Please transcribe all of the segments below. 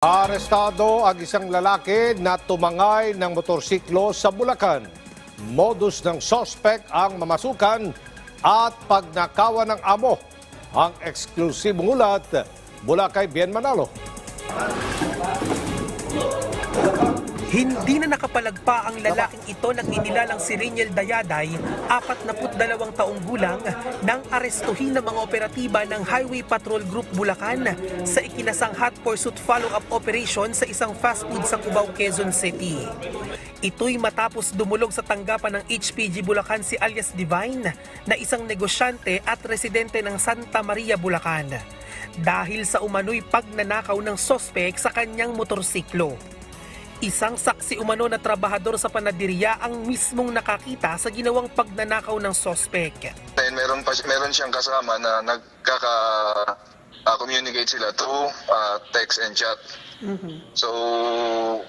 Arestado ang isang lalaki na tumangay ng motorsiklo sa Bulacan. Modus ng sospek ang mamasukan at pagnakawan ng amo. Ang eksklusibong ulat mula kay Bien Manalo. Hindi na nakapalagpa ang lalaking ito ng inilalang si Reniel Dayaday, 42 taong gulang, nang arestuhin ng mga operatiba ng Highway Patrol Group Bulacan sa ikinasang hot pursuit follow-up operation sa isang fast food sa Cubao, Quezon City. Ito'y matapos dumulog sa tanggapan ng HPG Bulacan si alias Divine na isang negosyante at residente ng Santa Maria, Bulacan dahil sa umano'y pagnanakaw ng sospek sa kanyang motorsiklo. Isang saksi umano na trabahador sa panaderia ang mismong nakakita sa ginawang pagnanakaw ng sospek. And meron pa meron siyang kasama na nagkaka ah, communicate sila through ah, text and chat. So,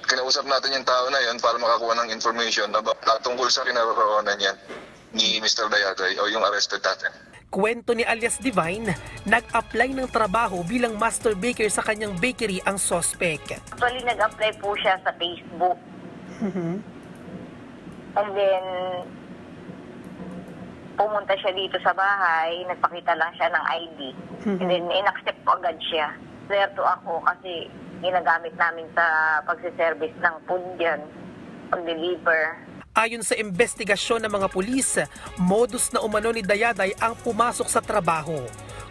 kinausap natin yung tao na yon para makakuha ng information ah, tungkol sa kinaroroonan niya ni Mr. Dayaday o yung arrested natin. Kwento ni alias Divine, nag-apply ng trabaho bilang master baker sa kanyang bakery ang sospek. Actually, nag-apply po siya sa Facebook. And then, pumunta siya dito sa bahay, nagpakita lang siya ng ID. And then, in-accept po agad siya. Swerto ako kasi ginagamit namin sa pagsiservice ng food yan, pag-deliver. Ayon sa investigasyon ng mga pulis, modus na umano ni Dayaday ang pumasok sa trabaho.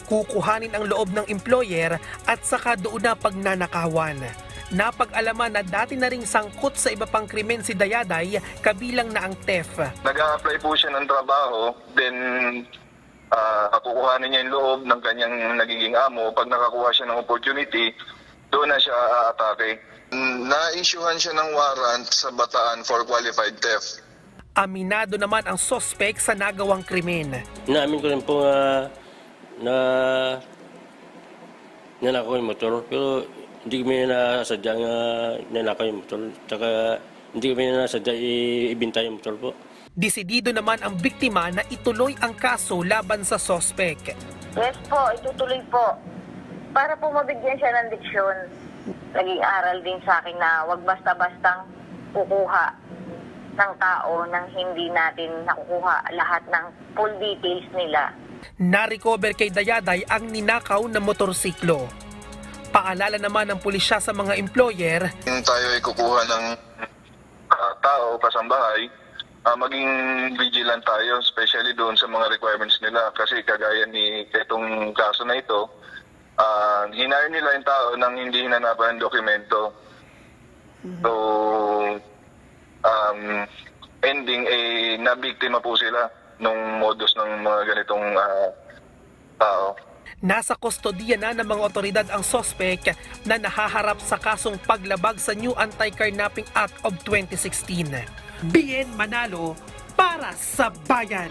Kukuhanin ang loob ng employer at saka doon na pagnanakawan. Napag-alaman na dati na ring sangkot sa iba pang krimen si Dayaday, kabilang na ang theft. Nag-a-apply po siya ng trabaho, then uh, kukuhanin niya yung loob ng kanyang nagiging amo. Pag nakakuha siya ng opportunity, doon na siya aatake. Na-issuehan siya ng warrant sa Bataan for qualified theft. Aminado naman ang sospek sa nagawang krimen. Inaamin ko rin po nga na nanakaw yung motor. Pero hindi kami nasadya nga nanakaw yung motor. Tsaka hindi kami nasadya ibinta yung motor po. Desidido naman ang biktima na ituloy ang kaso laban sa sospek. Yes po, itutuloy po. Para po mabigyan siya ng leksyon. Naging aral din sa akin na wag basta-bastang kukuha ng tao nang hindi natin nakukuha lahat ng full details nila. Na-recover kay Dayaday ang ninakaw na motorsiklo. Paalala naman ng pulisya sa mga employer, Kung tayo ay kukuha ng ah, tao, kasambahay, ah, maging vigilant tayo, especially doon sa mga requirements nila. Kasi kagaya ni itong kaso na ito, uh, hinire nila yung tao nang hindi hinanapan ng dokumento. So, um, ending, eh, nabiktima po sila nung modus ng mga ganitong ah, tao. nasa kustodiya na ng mga otoridad ang sospek na nahaharap sa kasong paglabag sa New Anti-Carnapping Act of 2016. Bien Manalo para sa bayan.